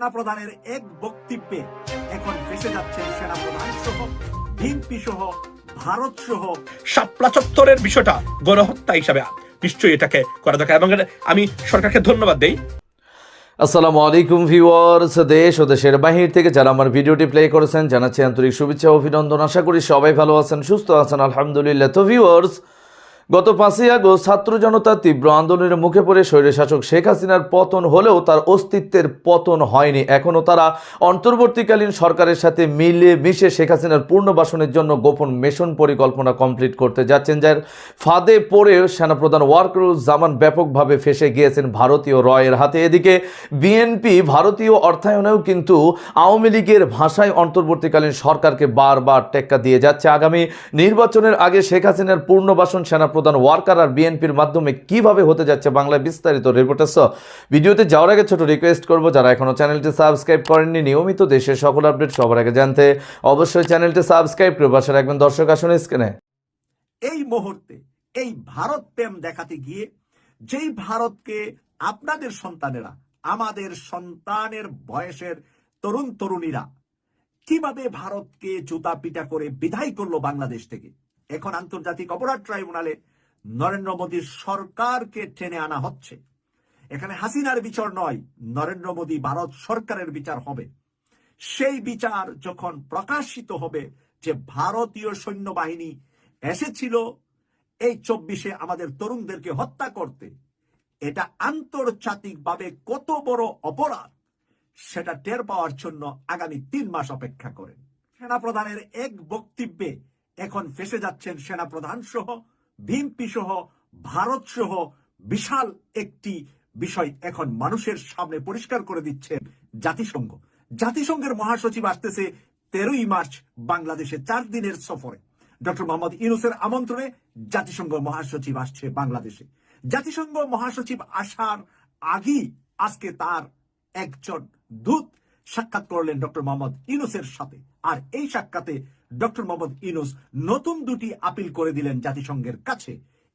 সেনাপ্রধানের এক বক্তব্যে এখন ফেসে যাচ্ছেন সেনাপ্রধান সহ বিএনপি সহ ভারত সহ। শাপলা চত্বরের বিষয়টা গণহত্যা হিসাবে নিশ্চয়ই এটাকে করা দরকার। এবং আমি সরকারকে ধন্যবাদ দেই। আসসালামু আলাইকুম ভিউয়ার্স দেশ ও দেশের বাহির থেকে যারা আমার ভিডিওটি প্লে করেছেন জানাচ্ছি আন্তরিক শুভেচ্ছা অভিনন্দন। আশা করি সবাই ভালো আছেন সুস্থ আছেন আলহামদুলিল্লাহ। তো ভিউয়ার্স গত পাঁচই আগস্ট ছাত্র জনতার তীব্র আন্দোলনের মুখে পড়ে স্বৈরশাসক শেখ হাসিনার পতন হলেও তার অস্তিত্বের পতন হয়নি। এখনও তারা অন্তর্বর্তীকালীন সরকারের সাথে মিলে মিশে শেখ হাসিনার পুনর্বাসনের জন্য গোপন মেশন পরিকল্পনা কমপ্লিট করতে যাচ্ছেন, যার ফাঁদে পড়ে সেনাপ্রধান ওয়ার্করুল জামান ব্যাপকভাবে ফেসে গিয়েছেন ভারতীয় রয়ের হাতে। এদিকে বিএনপি ভারতীয় অর্থায়নেও কিন্তু আওয়ামী লীগের ভাষায় অন্তর্বর্তীকালীন সরকারকে বারবার টেক্কা দিয়ে যাচ্ছে। আগামী নির্বাচনের আগে শেখ হাসিনার পূর্ণবাসন সেনাপ্রধান ওয়ার্কার আর বিএনপির মাধ্যমে কীভাবে হতে যাচ্ছে বাংলায় বিস্তারিত রিপোর্টার্স ভিডিওতে যাওয়ার আগে ছোট রিকোয়েস্ট করব, যারা এখনও চ্যানেলটি সাবস্ক্রাইব করেননি, নিয়মিত দেশের সকল আপডেট সবার আগে জানতে অবশ্যই চ্যানেলটি সাবস্ক্রাইব করে পাশে রাখবেন। দর্শক, আসুন স্ক্রিনে এই মুহূর্তে, এই ভারত প্রেম দেখাতে গিয়ে, যেই ভারতকে আপনাদের সন্তানেরা, আমাদের সন্তানের বয়সের তরুণ তরুণীরা কীভাবে ভারতকে জুতা পিটা করে বিদায় করল বাংলাদেশ থেকে? এখন আন্তর্জাতিক অপরাধ ট্রাইব্যুনালে নরেন্দ্র মোদীর সরকারকে টেনে আনা হচ্ছে। এখানে হাসিনার বিচার নয়, নরেন্দ্র মোদী ভারত সরকারের বিচার হবে। সেই বিচার যখন প্রকাশিত হবে যে ভারতীয় সৈন্যবাহিনী এসেছিল এই চব্বিশে আমাদের তরুণদেরকে হত্যা করতে, এটা আন্তর্জাতিকভাবে কত বড় অপরাধ, সেটা টের পাওয়ার জন্য আগামী তিন মাস অপেক্ষা করেন। সেনাপ্রধানের এক বক্তব্যে এখন ফেসে যাচ্ছেন সেনাপ্রধান সহ বিএনপি সহ, ভারত সহ বিশাল একটি বিষয় এখন মানুষের সামনে পরিষ্কার করে দিচ্ছেন জাতিসংঘ। জাতিসংঘের মহাসচিব আসতেছে তেরোই মার্চ বাংলাদেশে চার দিনের সফরে। ডক্টর মোহাম্মদ ইউনুসের আমন্ত্রণে জাতিসংঘ মহাসচিব আসছে বাংলাদেশে। জাতিসংঘ মহাসচিব আসার আগেই আজকে তার একজন দূত সাক্ষাৎ করলেন ডক্টর মোহাম্মদ ইউনুসের সাথে। আর এই সাক্ষাতে ডক্টর মোহাম্মদ ইনুস নতুন দুটি আপিল করে দিলেন জাতিসংঘের কাছে।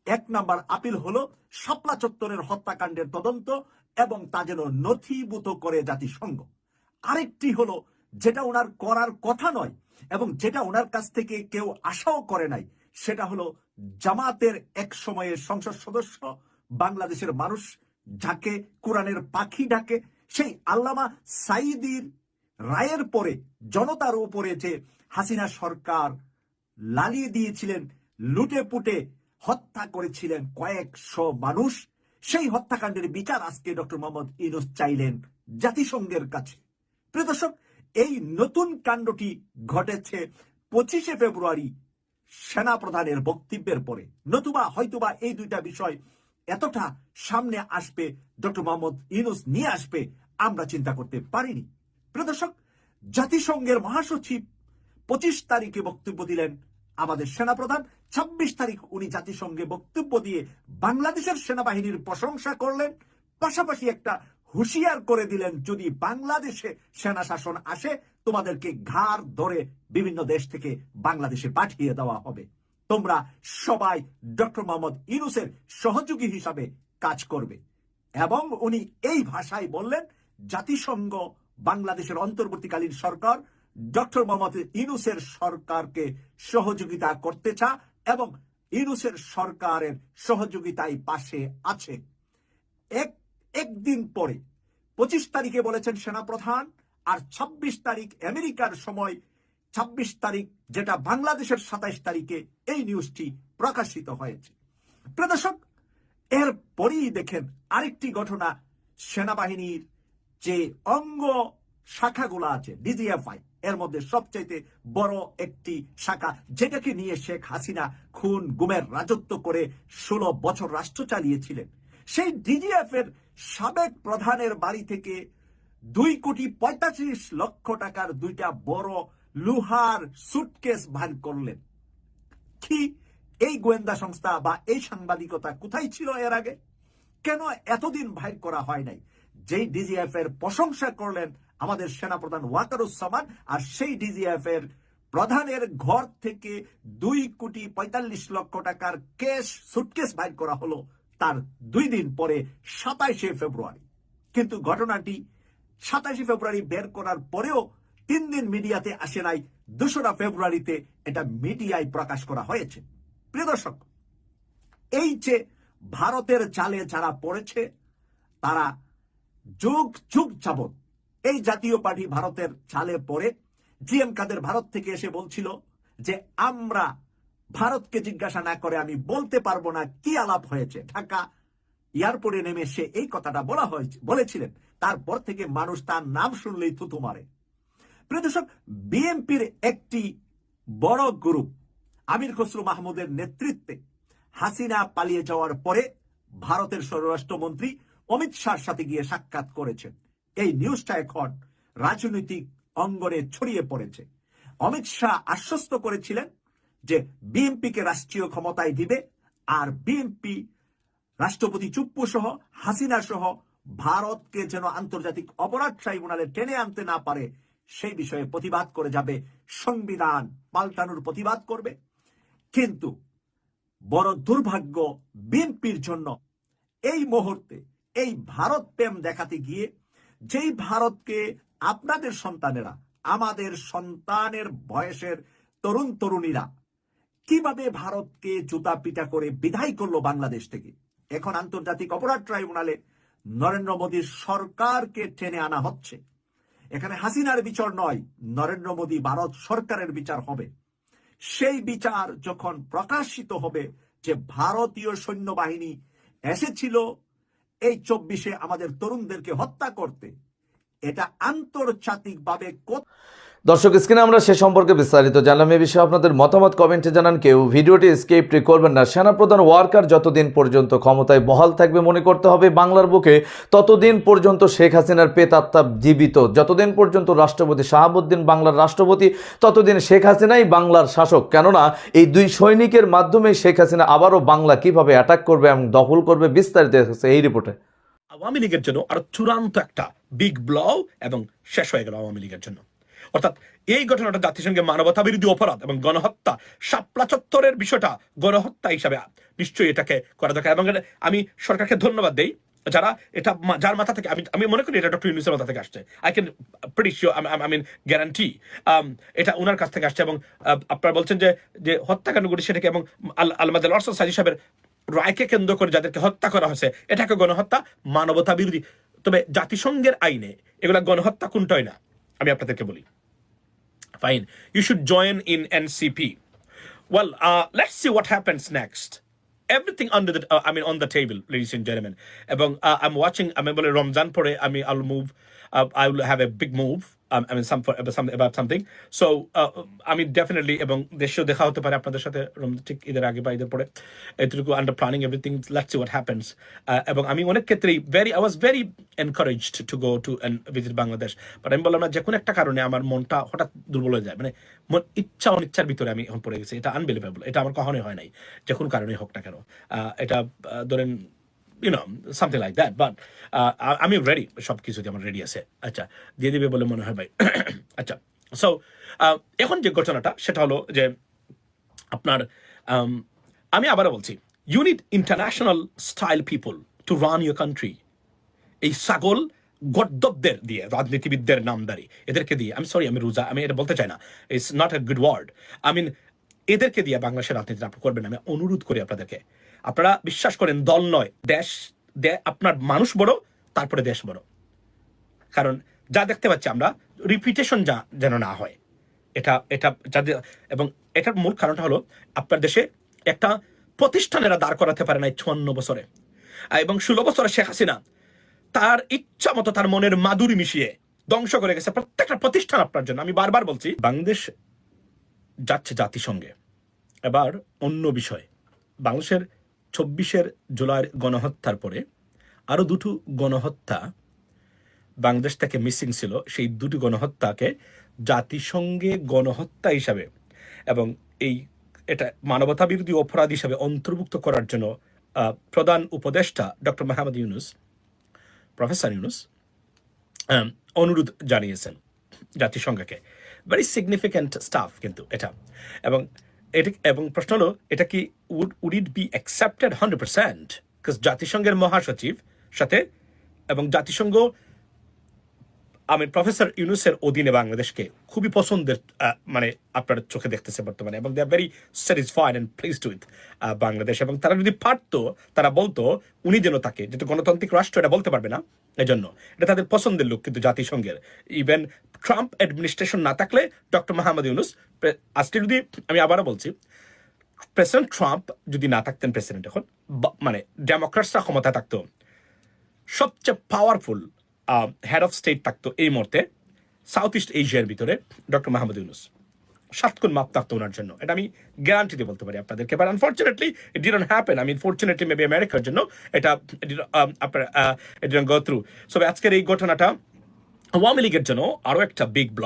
এক নাম্বার আপিল হলো, শাপলা চত্বরের হত্যাকাণ্ডের তদন্ত এবং তা যেন নথিভূত করে জাতিসংঘ। আরেকটি হলো, যেটা ওনার করার কথা নয় এবং যেটা ওনার কাছ থেকে কেউ আশাও করে নাই, সেটা হলো জামাতের এক সময়ের সংসদ সদস্য, বাংলাদেশের মানুষ, যাকে কোরআনের পাখি ডাকে, সেই আল্লামা সাইদির রায়ের পরে, জনতার উপরে যে হাসিনা সরকার লালিয়ে দিয়েছিলেন লুটে পুটে হত্যা করেছিলেন কয়েকশো মানুষ, সেই হত্যাকাণ্ডের বিচার আজকে ডক্টর মোহাম্মদ ইনুস চাইলেন জাতিসংঘের কাছে। প্রিয় দর্শক, এই নতুন কাণ্ডটি ঘটেছে পঁচিশে ফেব্রুয়ারি সেনাপ্রধানের বক্তব্যের পরে। নতুবা, হয়তোবা এই দুইটা বিষয় এতটা সামনে আসবে ডক্টর মোহাম্মদ ইউনুস নিয়ে আসবে, আমরা চিন্তা করতে পারিনি। প্রিয় দর্শক, জাতিসংঘের মহাসচিব পঁচিশ তারিখে বক্তব্য দিলেন আমাদের সেনাপ্রধান। ছাব্বিশ তারিখ উনি জাতিসংঘে বক্তব্য দিয়ে বাংলাদেশের সেনাবাহিনীর প্রশংসা করলেন। পাশাপাশি একটা হুঁশিয়ার করে দিলেন, যদি বাংলাদেশে সেনা শাসন আসে, তোমাদেরকে ঘাড় ধরে বিভিন্ন দেশ থেকে বাংলাদেশে পাঠিয়ে দেওয়া হবে। তোমরা সবাই ডক্টর মোহাম্মদ ইউনুসের সহযোগী হিসাবে কাজ করবে। এবং উনি এই ভাষায় বললেন, জাতিসংঘ বাংলাদেশের অন্তর্বর্তীকালীন সরকার ডক্টর মোহাম্মদ ইউনুসের সরকারকে সহযোগিতা করতে চা এবং ইউনুসের সরকারের সহযোগিতায় পাশে আছে। এক, একদিন পরে, পঁচিশ তারিখে বলেছেন সেনাপ্রধান আর ২৬ তারিখ আমেরিকার সময় ২৬ তারিখ যেটা বাংলাদেশের সাতাইশ তারিখে এই নিউজটি প্রকাশিত হয়েছে। প্রদর্শক এর পরেই দেখেন আরেকটি ঘটনা সেনাবাহিনীর যে অঙ্গ শাখাগুলো আছে ডিজিএফআই এর মধ্যে সবচাইতে বড় একটি শাখা, যেটাকে নিয়ে শেখ হাসিনা খুন, গুমের রাজত্ব করে ষোলো বছর রাষ্ট্র চালিয়েছিলেন। সেই ডিজিএফ এর সাবেক প্রধানের বাড়ি থেকে দুই কোটি পঁয়তাল্লিশ লক্ষ টাকার দুইটা বড় লোহার সুটকেস ভার করলেন। কি? এই গোয়েন্দা সংস্থা বা এই সাংবাদিকতা কোথায় ছিল এর আগে? কেন এতদিন বাইর করা হয় নাই? যেই ডিজিএফ এর প্রশংসা করলেন আমাদের সেনাপ্রধান ওয়াকারুজ্জামান, আর সেই ডিজিএফ এর প্রধানের ঘর থেকে দুই কোটি পঁয়তাল্লিশ লক্ষ টাকার কেস সুটকেস বাইর করা হলো তার দুই দিন পরে সাতাইশে ফেব্রুয়ারি। কিন্তু ঘটনাটি সাতাশে ফেব্রুয়ারি বের করার পরেও তিন দিন মিডিয়াতে আসে নাই দোসরা ফেব্রুয়ারিতে এটা মিডিয়ায় প্রকাশ করা হয়েছে। প্রিয় দর্শক, এই যে ভারতের চালে যারা পড়েছে, তারা যুগ যুগ যাবৎ এই জাতীয় পার্টি ভারতের চালে পড়ে। জি এম কাদের ভারত থেকে এসে বলছিল যে, আমরা ভারতকে জিজ্ঞাসা না করে আমি বলতে পারব না কি আলাপ হয়েছে। ঢাকা এয়ারপোর্টে নেমে সে এই কথাটা বলা হয়েছে, বলেছিলেন। তারপর থেকে মানুষ তার নাম শুনলেই থুতু মারে। প্রিয় বিএনপির একটি বড় গ্রুপ, আমির খসরু মাহমুদের নেতৃত্বে হাসিনা পালিয়ে যাওয়ার পরে ভারতের স্বরাষ্ট্রমন্ত্রী অমিত শাহর সাথে গিয়ে সাক্ষাৎ করেছেন এই নিউজটা এখন রাজনৈতিক অঙ্গনে ছড়িয়ে পড়েছে। অমিত শাহ আশ্বস্ত করেছিলেন যে বিএনপিকে রাষ্ট্রীয় ক্ষমতায় দিবে আর বিএনপি, রাষ্ট্রপতি চুপ্পু সহ, হাসিনা সহ ভারতকে যেন আন্তর্জাতিক অপরাধ ট্রাইব্যুনালে টেনে আনতে না পারে, সেই বিষয়ে প্রতিবাদ করে যাবে সংবিধান। পাল্টানোর প্রতিবাদ করবে। কিন্তু বড় দুর্ভাগ্য বিএনপির জন্য এই মুহূর্তে এই ভারত প্রেম দেখাতে গিয়ে যেই ভারতকে আপনাদের সন্তানেরা, আমাদের সন্তানের বয়সের তরুণ তরুণীরা কীভাবে ভারতকে জুতা পিটা করে বিদায় করল বাংলাদেশ থেকে? এখন আন্তর্জাতিক অপরাধ ট্রাইব্যুনালে নরেন্দ্র মোদীর সরকারকে টেনে আনা হচ্ছে। এখানে হাসিনার বিচার নয়, নরেন্দ্র মোদী ভারত সরকারের বিচার হবে। সেই বিচার যখন প্রকাশিত হবে যে ভারতীয় সৈন্যবাহিনী এসেছিল এই চব্বিশে আমাদের তরুণদেরকে হত্যা করতে। এটা আন্তর্জাতিকভাবে দর্শক, স্ক্রিনে আমরা সে সম্পর্কে বিস্তারিত জানলাম। এ বিষয়ে আপনাদের মতামত কমেন্টে জানান কেউ। ভিডিওটি স্কেপ করবেন না। সেনাপ্রধান ওয়ার্কার যতদিন পর্যন্ত ক্ষমতায় বহাল থাকবে মনে করতে হবে, বাংলার বুকে ততদিন পর্যন্ত শেখ হাসিনার পেতাত্তা জীবিত। যতদিন পর্যন্ত রাষ্ট্রপতি শাহাবুদ্দিন বাংলার রাষ্ট্রপতি, ততদিন শেখ হাসিনাই বাংলার শাসক। কেননা, এই দুই সৈনিকের মাধ্যমে শেখ হাসিনা আবারও বাংলা কীভাবে অ্যাটাক করবে এবং দখল করবে বিস্তারিত এই রিপোর্টে আওয়ামী লীগের জন্য আরও চূড়ান্ত একটা বিগ ব্লাউ এবং শেষ হয়ে গেল আওয়ামী লীগের জন্য। অর্থাৎ এই ঘটনাটা জাতিসংঘে মানবতা বিরোধী অপরাধ এবং গণহত্যা শাপলা চত্বরের বিষয়টা গণহত্যা হিসাবে নিশ্চয়ই এটাকে করা দরকার। এবং আমি সরকারকে ধন্যবাদ দেই যারা এটা যার মাথা থেকে আমি আমি মনে করি এটা ডক্টর ইউনুসের মাথা থেকে আসছে। I can pretty sure I mean guarantee এটা ওনার কাছ থেকে আসছে এবং আপনারা বলছেন যে যে হত্যাকাণ্ডগুলি সেটাকে এবং আল- আলমাদ লর্স সাজি সাহেবের রায়কে কেন্দ্র করে যাদেরকে হত্যা করা হয়েছে, এটাকে গণহত্যা মানবতা বিরোধী তবে জাতিসংঘের আইনে এগুলা গণহত্যা কোনটাই না, আমি আপনাদেরকে বলি। fine. You should join in NCP. Well, uh, let's see what happens next. Everything under the, uh, I mean, on the table, ladies and gentlemen. Uh, I'm watching, I remember Ramzan Pore, I mean, I'll move, uh, I will have a big move. For, about some, about something. So, uh, আমি definitely এবং দেশেও দেখা হতে পারে আপনাদের সাথে ঠিক ঈদের আগে বা ঈদের পরে। এতটুকু under planning everything let's see what happens এবং আমি অনেক ক্ষেত্রেই very I was very encouraged to go to visit Bangladesh but আমি বললাম না যে কোনো একটা কারণে আমার মনটা হঠাৎ দুর্বল হয়ে যায়। মানে মন ইচ্ছা অনিচ্ছার ভিতরে আমি এখন পড়ে গেছি। এটা আনবিলিভেবল এটা আমার কখনোই হয় নাই। যে কোনো কারণে হোক না কেন। এটা ধরেন you know something like that but আমি রেডি সব কিছু আমার রেডি আছে আচ্ছা দিয়ে দিবে বলে মনে হয় ভাই আচ্ছা সো এখন যে ঘটনাটা, সেটা হলো যে আপনার আমি আবারও বলছি you international style people to run your country এই ছাগল গদ্দবদের দিয়ে, রাজনীতিবিদদের নামদারি, এদেরকে দিয়ে আমি সরি আমি রোজা, আমি এটা বলতে চাই না it's not a good word I mean এদেরকে দিয়ে বাংলাদেশের রাজনীতি আপনি করবেন। আমি অনুরোধ করি আপনাদেরকে আপনারা বিশ্বাস করেন, দল নয়, দেশ, দে- আপনার মানুষ বড়, তারপরে দেশ বড়। কারণ যা দেখতে পাচ্ছি আমরা রিপিটেশন যা, যেন না হয়। এটা এটা যাদের, এবং এটার মূল কারণটা হলো, আপনার দেশে একটা প্রতিষ্ঠানেরা দাঁড় করাতে পারে না চুয়ান্ন বছরে। এবং ষোলো বছরে শেখ হাসিনা তার ইচ্ছা মতো তার মনের মাধুরী মিশিয়ে ধ্বংস করে গেছে। প্রত্যেকটা প্রতিষ্ঠান আপনার জন্য। আমি বারবার বলছি, বাংলাদেশ যাচ্ছে জাতিসংঘে। এবার অন্য বিষয়। বাংলাদেশের চব্বিশের জুলাইয়ের গণহত্যার পরে আরও দুটো গণহত্যা বাংলাদেশ থেকে মিসিং ছিল। সেই দুটি গণহত্যাকে জাতিসংঘে গণহত্যা হিসাবে এবং এই এটা মানবতা বিরোধী অপরাধ হিসাবে অন্তর্ভুক্ত করার জন্য প্রধান উপদেষ্টা ডক্টর মাহমুদ ইউনুস, প্রফেসর ইউনুস অনুরোধ জানিয়েছেন জাতিসংঘকে। ভেরি সিগনিফিক্যান্ট স্টাফ কিন্তু এটা। এবং এটা এবং প্রশ্ন হলো, এটা কি would would it be accepted hundred percent জাতিসংঘের মহাসচিব সাথে, এবং জাতিসংঘ আমি প্রফেসর ইউনুসের অধীনে বাংলাদেশকে খুবই পছন্দের মানে আপনার চোখে দেখতেছে বর্তমানে, এবং they are very satisfied and pleased with Bangladesh. এবং তারা যদি পারতো, তারা বলতো, উনি যেন তাকে, যেহেতু গণতান্ত্রিক রাষ্ট্র, এটা বলতে পারবে না, এজন্য। এটা তাদের পছন্দের লোক, কিন্তু জাতিসংঘের। ইভেন ট্রাম্প অ্যাডমিনিস্ট্রেশন না থাকলে ডক্টর মাহমুদ ইউনুস আজকে যদি আমি আবারও বলছি প্রেসিডেন্ট ট্রাম্প যদি না থাকতেন প্রেসিডেন্ট এখন মানে ডেমোক্রেটসরা ক্ষমতা থাকতো, সবচেয়ে পাওয়ারফুল হেড অফ স্টেট থাকতো এই মুহূর্তে সাউথ ইস্ট এশিয়ার ভিতরে ডক্টর মাহমুদ ইউনুস। সাতক্ষণ মাপ থাকতো ওনার জন্য। এটা আমি গ্যারান্টি দিয়ে বলতে পারি আপনাদেরকে। But unfortunately it didn't happen আমি ফর্চুনেটলি মেবি আমেরিকার জন্য এটা um, আপনার it didn't go through so আজকের এই ঘটনাটা আওয়ামী লীগের জন্য আরও একটা বিগ ব্ল